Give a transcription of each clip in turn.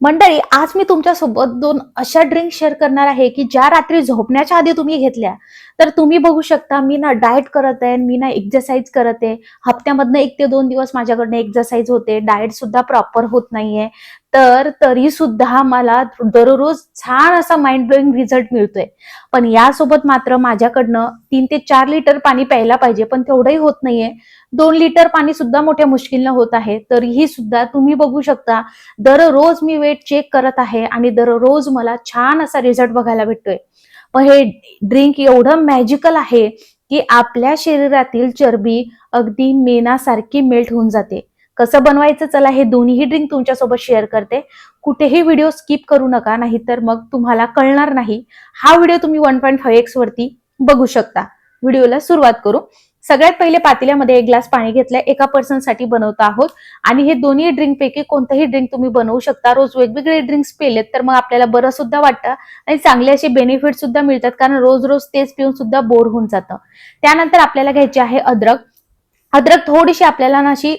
मंडळी आज मी तुमच्यासोबत दोन अशा ड्रिंक शेअर करणार आहे की ज्या रात्री झोपण्याच्या आधी तुम्ही घेतल्या. तर तुम्ही बघू शकता मी ना डाएट करत आहे मी ना एक्झरसाईज करत आहे. हप्त्यामधनं एक ते दोन दिवस माझ्याकडनं एक्झरसाईज होते डाएट सुद्धा प्रॉपर होत नाहीये. तर तरी सुद्धा मला दररोज छान असा माइंड ब्लोईंग रिझल्ट मिळतोय. पण यासोबत मात्र माझ्याकडनं तीन ते चार लिटर पाणी प्यायला पाहिजे पण तेवढंही होत नाहीये. दोन लिटर पाणी सुद्धा मोठ्या मुश्किलनं होत आहे तरीही सुद्धा तुम्ही बघू शकता दररोज मी वेट चेक करत आहे आणि दररोज मला छान असा रिझल्ट बघायला भेटतोय. पण हे ड्रिंक एवढं मॅजिकल आहे की आपल्या शरीरातील चरबी अगदी मेनासारखी मेल्ट होऊन जाते. कसं बनवायचं चला हे दोन्हीही ड्रिंक तुमच्यासोबत शेअर करते. कुठेही व्हिडिओ स्किप करू नका नाहीतर मग तुम्हाला कळणार नाही. हा व्हिडिओ तुम्ही वन पॉईंट फाईव्ह एक्स वरती बघू शकता. व्हिडिओला सुरुवात करू. सगळ्यात पहिले पातेल्यामध्ये एक ग्लास पाणी घेतलंय एका पर्सनसाठी बनवतो आहोत. आणि हे दोन्ही ड्रिंक पैकी कोणतंही ड्रिंक तुम्ही बनवू शकता. रोज वेगवेगळे ड्रिंक्स पेलेत तर मग आपल्याला बरं सुद्धा वाटतं. आणि चांगले असे बेनिफिट सुद्धा मिळतात कारण रोज रोज तेच पिऊन सुद्धा बोर होऊन जातं. त्यानंतर आपल्याला घ्यायचे आहे अद्रक. अद्रक थोडीशी आपल्याला ना अशी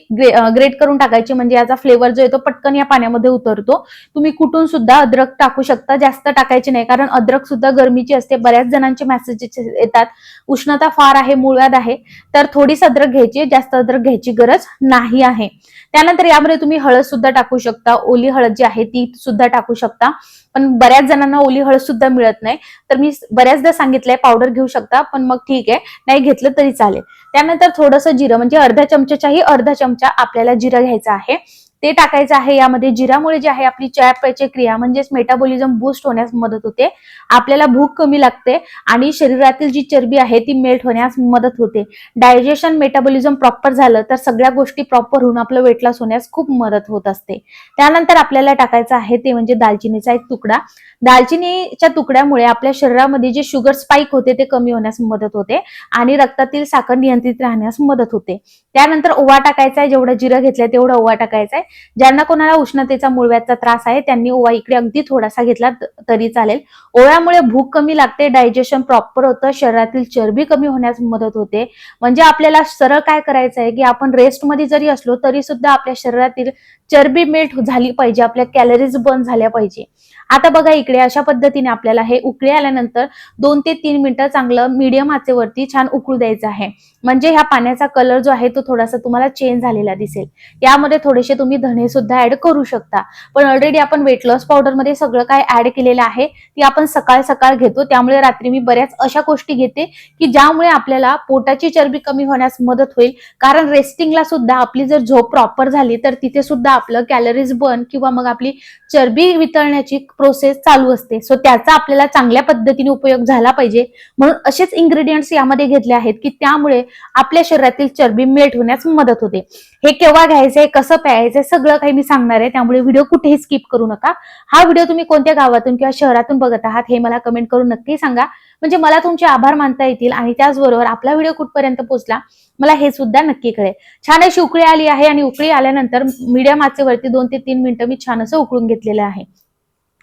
ग्रेट करून टाकायची म्हणजे याचा फ्लेवर जो येतो पटकन या पाण्यामध्ये उतरतो. तुम्ही कुठून सुद्धा अद्रक टाकू शकता जास्त टाकायची नाही कारण अद्रक सुद्धा गरमीची असते बऱ्याच जणांचे मेसेजेस येतात. उष्णता फार आहे मुळव्याध आहे तर थोडीच अद्रक घ्यायची जास्त अद्रक घ्यायची गरज नाही आहे. त्यानंतर यामध्ये तुम्ही हळद सुद्धा टाकू शकता ओली हळद जी आहे ती सुद्धा टाकू शकता. पण बऱ्याच जणांना ओली हळद सुद्धा मिळत नाही. तर मी बऱ्याचदा सांगितलंय पावडर घेऊ शकता पण मग ठीक आहे नाही घेतलं तरी चालेल. त्यानंतर थोडंसं जिरं म्हणजे अर्धा चमच्याच्याही अर्धा चमचा आपल्याला जिरं घ्यायचा आहे. ते टाकायचं आहे. यामध्ये जिरामुळे जे आहे आपली चयापचय क्रिया म्हणजेच मेटाबॉलिझम बूस्ट होण्यास मदत होते. आपल्याला भूक कमी लागते आणि शरीरातील जी चरबी आहे ती मेल्ट होण्यास मदत होते. डायजेशन मेटाबॉलिझम प्रॉपर झालं तर सगळ्या गोष्टी प्रॉपर होऊन आपलं वेट लॉस होण्यास खूप मदत होत असते. त्यानंतर आपल्याला टाकायचं आहे ते म्हणजे दालचिनीचा एक तुकडा. दालचिनीच्या तुकड्यामुळे आपल्या शरीरामध्ये जे शुगर स्पाइक होते ते कमी होण्यास मदत होते आणि रक्तातील साखर नियंत्रित राहण्यास मदत होते. त्यानंतर ओवा टाकायचा आहे जेवढं जिरं घेतलाय तेवढं ओवा टाकायचा आहे. ज्यांना कोणाला उष्णतेचा मुळव्याचा त्रास आहे त्यांनी ओवा इकडे अगदी थोडासा घेतला तरी चालेल. ओव्यामुळे भूक कमी लागते डायजेशन प्रॉपर होतं शरीरातील चरबी कमी होण्यास मदत होते. म्हणजे आपल्याला सरळ काय करायचं आहे की आपण रेस्टमध्ये जरी असलो तरी सुद्धा आपल्या शरीरातील चरबी मेल्ट झाली पाहिजे आपल्या कॅलरीज बर्न झाल्या पाहिजे. आता बघा इकडे अशा पद्धतीने आपल्याला हे उकळी आल्यानंतर दोन ते तीन मिनिटं चांगलं मीडियम आचेवरती छान उकळू द्यायचं आहे. म्हणजे ह्या पाण्याचा कलर जो आहे तो थोडासा तुम्हाला चेंज झालेला दिसेल. यामध्ये थोडेसे तुम्ही धणे सुद्धा ऍड करू शकता. पण ऑलरेडी आपण वेट लॉस पावडरमध्ये सगळं काय ऍड केलेलं आहे ती आपण सकाळ सकाळ घेतो. त्यामुळे रात्री मी बऱ्याच अशा गोष्टी घेते की ज्यामुळे आपल्याला पोटाची चरबी कमी होण्यास मदत होईल. कारण रेस्टिंगला सुद्धा आपली जर झोप प्रॉपर झाली तर तिथे सुद्धा आपलं कॅलरीज बर्न किंवा मग आपली चरबी वितळण्याची प्रोसेस चालू असते. सो त्याचा आपल्याला चांगल्या पद्धतीने उपयोग झाला पाहिजे. म्हणून असेच इन्ग्रेडियंट्स यामध्ये घेतले आहेत की त्यामुळे आपल्या शरीरातील चरबी मेट होण्यास मदत होते. हे केव्हा घ्यायचंय कसं प्यायचंय सगळं काही मी सांगणार आहे. त्यामुळे व्हिडिओ कुठेही स्किप करू नका. हा व्हिडिओ तुम्ही कोणत्या गावातून किंवा शहरातून बघत आहात हे मला कमेंट करून नक्की सांगा. म्हणजे मला तुमचे आभार मानता येतील आणि त्याचबरोबर आपला व्हिडिओ कुठपर्यंत पोहोचला मला हे सुद्धा नक्की कळेल. छान अशी उकळी आली आहे आणि उकळी आल्यानंतर मीडियम आचेवरती दोन ते तीन मिनिटं मी छान असं उकळून घेतलेलं आहे.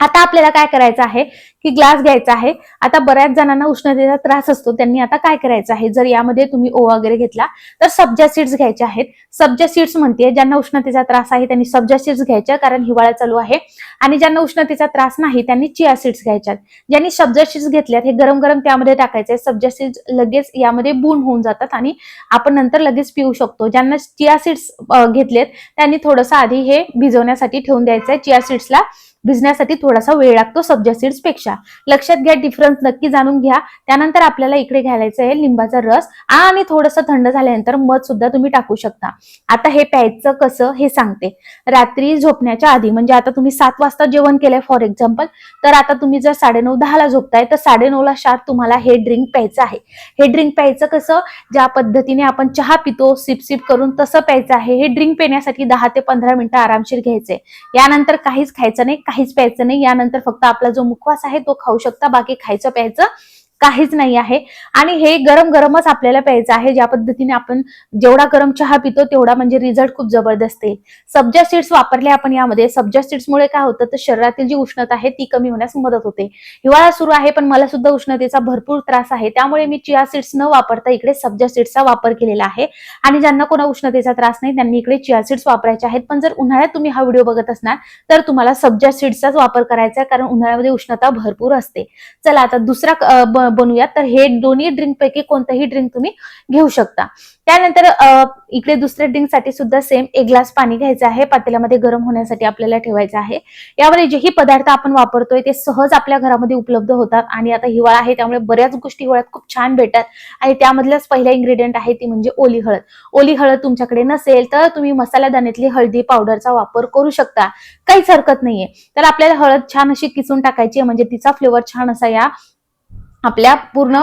आता आपल्याला काय करायचं आहे की ग्लास घ्यायचा आहे. आता बऱ्याच जणांना उष्णतेचा त्रास असतो. त्यांनी आता काय करायचं आहे? जर यामध्ये तुम्ही ओ वगैरे घेतला तर सब्जा सीड्स घ्यायचे आहेत. सब्जा सीड्स म्हणते ज्यांना उष्णतेचा त्रास आहे त्यांनी सब्जा सीड्स घ्यायच्या कारण हिवाळा चालू आहे. आणि ज्यांना उष्णतेचा त्रास नाही त्यांनी चिया सीड्स घ्यायच्यात ज्यांनी सब्जा सीड्स घेतल्यात हे गरम गरम त्यामध्ये टाकायचे सब्जा सीड्स लगेच यामध्ये बून होऊन जातात आणि आपण नंतर लगेच पिऊ शकतो. ज्यांना चिया सीड्स घेतलेत त्यांनी थोडंसं आधी हे भिजवण्यासाठी ठेवून द्यायचं चिया सीड्सला भिजण्यासाठी थोडासा वेळ लागतो सब्जा सीड्सपेक्षा. लक्षात घ्या डिफरन्स नक्की जाणून घ्या. त्यानंतर आपल्याला इकडे घालायचं आहे लिंबाचा रस. आणि थोडंसं थंड झाल्यानंतर मध सुद्धा तुम्ही टाकू शकता. आता हे प्यायचं कसं हे सांगते. रात्री झोपण्याच्या आधी म्हणजे आता तुम्ही सात वाजता जेवण केलंय फॉर एक्झाम्पल तर आता तुम्ही जर साडेनऊ दहाला झोपताय तर साडेनऊ ला शात तुम्हाला हे ड्रिंक प्यायचं आहे. हे ड्रिंक प्यायचं कसं? ज्या पद्धतीने आपण चहा पितो सिप सिप करून तसं प्यायचं आहे. हे ड्रिंक पिण्यासाठी दहा ते पंधरा मिनिटं आरामशीर घ्यायचे यानंतर काहीच खायचं नाही काहीच प्यायचं नाही. यानंतर फक्त आपला जो मुखवास आहे तो खाऊ शकता. बाकी खायचं प्यायचं काहीच नाही आहे. आणि हे गरम गरमच आपल्याला प्यायचं आहे. ज्या पद्धतीने आपण जेवढा गरम चहा पितो तेवढा म्हणजे रिझल्ट खूप जबरदस्त आहे सब्जा सीड्स वापरले आपण यामध्ये. सब्जा सीड्समुळे काय होतं? तर शरीरातील जी उष्णता आहे ती कमी होण्यास मदत होते. हिवाळा सुरू आहे पण मला सुद्धा उष्णतेचा भरपूर त्रास आहे. त्यामुळे मी चिया सीड्स न वापरता इकडे सब्जा सीड्सचा वापर केलेला आहे. आणि ज्यांना कोणा उष्णतेचा त्रास नाही त्यांनी इकडे चिया सीड्स वापरायचे आहेत. पण जर उन्हाळ्यात तुम्ही हा व्हिडिओ बघत असणार तर तुम्हाला सब्जा सीड्सचाच वापर करायचा आहे कारण उन्हाळ्यामध्ये उष्णता भरपूर असते. चला आता दुसरा बनवूया तर हे दोन्ही ड्रिंक पैकी कोणतंही ड्रिंक तुम्ही घेऊ शकता. त्यानंतर इकडे दुसऱ्या ड्रिंकसाठी सुद्धा सेम एक ग्लास पाणी घ्यायचं आहे पातेल्यामध्ये गरम होण्यासाठी आपल्याला ठेवायचं आहे. यावर जेही पदार्थ आपण वापरतोय ते सहज आपल्या घरामध्ये उपलब्ध होतात आणि आता हिवाळा आहे त्यामुळे बऱ्याच गोष्टी हिवाळ्यात खूप छान भेटतात. आणि त्यामधल्याच पहिला इन्ग्रेडियंट आहे ती म्हणजे ओली हळद. ओली हळद तुमच्याकडे नसेल तर तुम्ही मसाला दाण्यातली हळदी पावडरचा वापर करू शकता. काहीच हरकत नाहीये. तर आपल्याला हळद छान अशी किसून टाकायची आहे म्हणजे तिचा फ्लेवर छान असा या आपल्या पूर्ण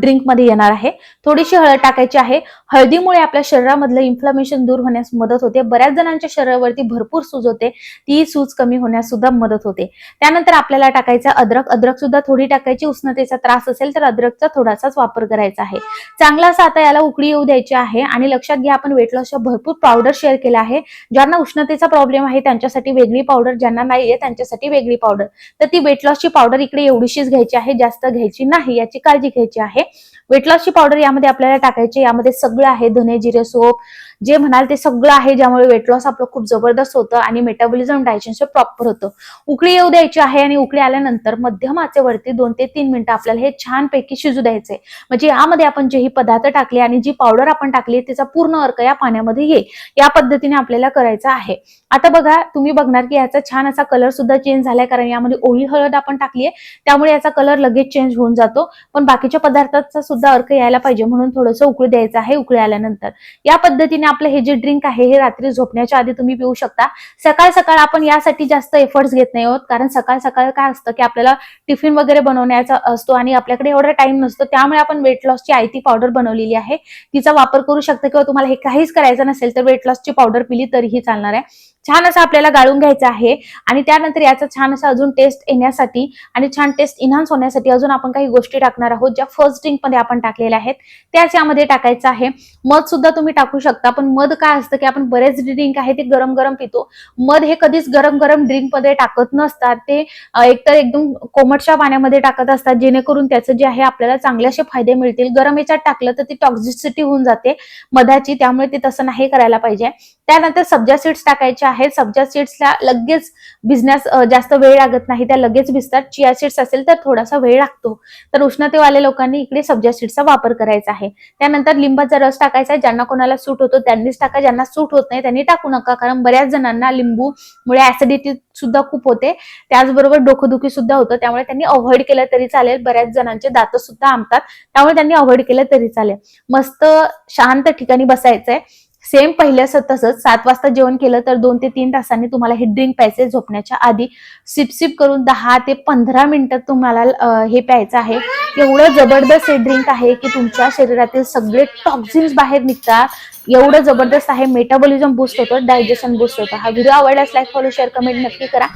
ड्रिंकमध्ये येणार आहे. थोडीशी हळद टाकायची आहे. हळदीमुळे आपल्या शरीरामधलं इन्फ्लमेशन दूर होण्यास मदत होते. बऱ्याच जणांच्या शरीरावरती भरपूर सूज होते. ती सूज कमी होण्यास सुद्धा मदत होते. त्यानंतर आपल्याला टाकायचं अद्रक. अद्रक सुद्धा थोडी टाकायची. उष्णतेचा त्रास असेल तर अद्रकचा थोडासाच वापर करायचा आहे. चांगला असा आता याला उकळी येऊ द्यायची आहे. आणि लक्षात घ्या आपण वेट लॉसच्या भरपूर पावडर शेअर केला आहे. ज्यांना उष्णतेचा प्रॉब्लेम आहे त्यांच्यासाठी वेगळी पावडर ज्यांना नाहीये त्यांच्यासाठी वेगळी पावडर तर ती वेट लॉसची पावडर इकडे एवढीशीच घ्यायची आहे. जास्त घ्यायची नाही याची काळजी घ्यायची आहे. वेट लॉसची पावडर यामध्ये आपल्याला टाकायची यामध्ये सगळं आहे. धने जिरे सोप जे म्हणाल ते सगळं आहे ज्यामुळे वेट लॉस आपलं खूप जबरदस्त होतं आणि मेटाबॉलिझम डायजेशन प्रॉपर होतं. उकळी येऊ द्यायची आहे आणि उकळी आल्यानंतर मध्यम आचेवरती दोन ते तीन मिनिटं आपल्याला हे छानपैकी शिजू द्यायचंय. म्हणजे यामध्ये आपण जे ही पदार्थ टाकले आणि जी पावडर आपण टाकली त्याचा पूर्ण अर्क या पाण्यामध्ये ये. या पद्धतीने आपल्याला करायचं आहे. आता बघा तुम्ही बघणार की याचा छान असा कलर सुद्धा चेंज झालाय कारण यामध्ये ओळी हळद आपण टाकली आहे त्यामुळे याचा कलर लगेच चेंज होऊन जातो. पण बाकीच्या पदार्थाचा सुद्धा अर्क यायला पाहिजे म्हणून थोडंसं उकळी द्यायचं आहे उकळी आल्यानंतर. या पद्धतीने आपलं हे जे ड्रिंक आहे हे रात्री झोपण्याच्या आधी तुम्ही पिऊ शकता. सकाळ सकाळ आपण यासाठी जास्त एफर्ट्स घेत नाही आहोत कारण सकाळ सकाळ काय असतं की आपल्याला टिफिन वगैरे बनवण्याचा असतो आणि आपल्याकडे एवढा टाइम नसतो त्यामुळे आपण वेट लॉसची आयती पावडर बनवलेली आहे. तिचा वापर करू शकता किंवा तुम्हाला हे काहीच करायचं नसेल तर वेट लॉसची पावडर पिली तरीही चालणार आहे. छान असा आपल्याला गाळून घ्यायचं आहे. आणि त्यानंतर याचा छान असा अजून टेस्ट येण्यासाठी आणि छान टेस्ट इन्हान्स होण्यासाठी अजून आपण काही गोष्टी टाकणार आहोत ज्या फर्स्ट ड्रिंकमध्ये आपण टाकलेल्या आहेत. त्याच यामध्ये टाकायचं आहे. मध सुद्धा तुम्ही टाकू शकता पण मध काय असतं की आपण बरेच ड्रिंक आहे ते गरम गरम पितो. मध हे कधीच गरम गरम ड्रिंकमध्ये टाकत नसतात. ते एकतर एकदम कोमटच्या पाण्यामध्ये टाकत असतात जेणेकरून त्याचं जे आहे आपल्याला चांगले फायदे मिळतील. गरम याच्यात टाकलं तर ती टॉक्झिसिटी होऊन जाते मधाची त्यामुळे ते तसं नाही करायला पाहिजे. त्यानंतर सब्जा सीड्स टाकायच्या आहेत सब्जा सीड्सला लगेच भिजण्यास जास्त वेळ लागत नाही. त्या लगेच भिजतात. चिया सीड्स असेल तर थोडासा वेळ लागतो. तर उष्णतेवाल्या लोकांनी इकडे सब्जा सीड्सचा वापर करायचा आहे. त्यानंतर लिंबाचा रस टाकायचा आहे. ज्यांना कोणाला सूट होतो त्यांनीच टाका. ज्यांना सूट होत नाही त्यांनी टाकू नका. कारण बऱ्याच जणांना लिंबूमुळे ऍसिडिटी सुद्धा खूप होते. त्याचबरोबर डोकंदुखी सुद्धा होतं. त्यामुळे त्यांनी अवॉइड केलं तरी चालेल. बऱ्याच जणांचे दात सुद्धा आमतात. त्यामुळे त्यांनी अवॉइड केलं तरी चालेल. मस्त शांत ठिकाणी बसायचंय. सेम पहिल्या तसंच सात वाजता जेवण केलं तर दोन ते तीन तासांनी तुम्हाला हे ड्रिंक प्यायचे झोपण्याच्या आधी सिप सिप करून दहा ते पंधरा मिनिटात तुम्हाला हे प्यायचं आहे. एवढं जबरदस्त हे ड्रिंक आहे की तुमच्या शरीरातील सगळे टॉक्झिन्स बाहेर निघतात. एवढं जबरदस्त आहे मेटाबॉलिझम बूस्ट होतं डायजेशन बूस्ट होतं. हा व्हिडिओ आवडल्यास लाईक फॉलो शेअर कमेंट नक्की करा.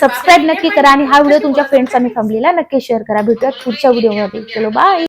सबस्क्राईब नक्की करा आणि हा व्हिडिओ तुमच्या फ्रेंड्स आणि फॅमिलीला नक्की शेअर करा. भेटूयात पुढच्या व्हिडिओमध्ये चलो बाय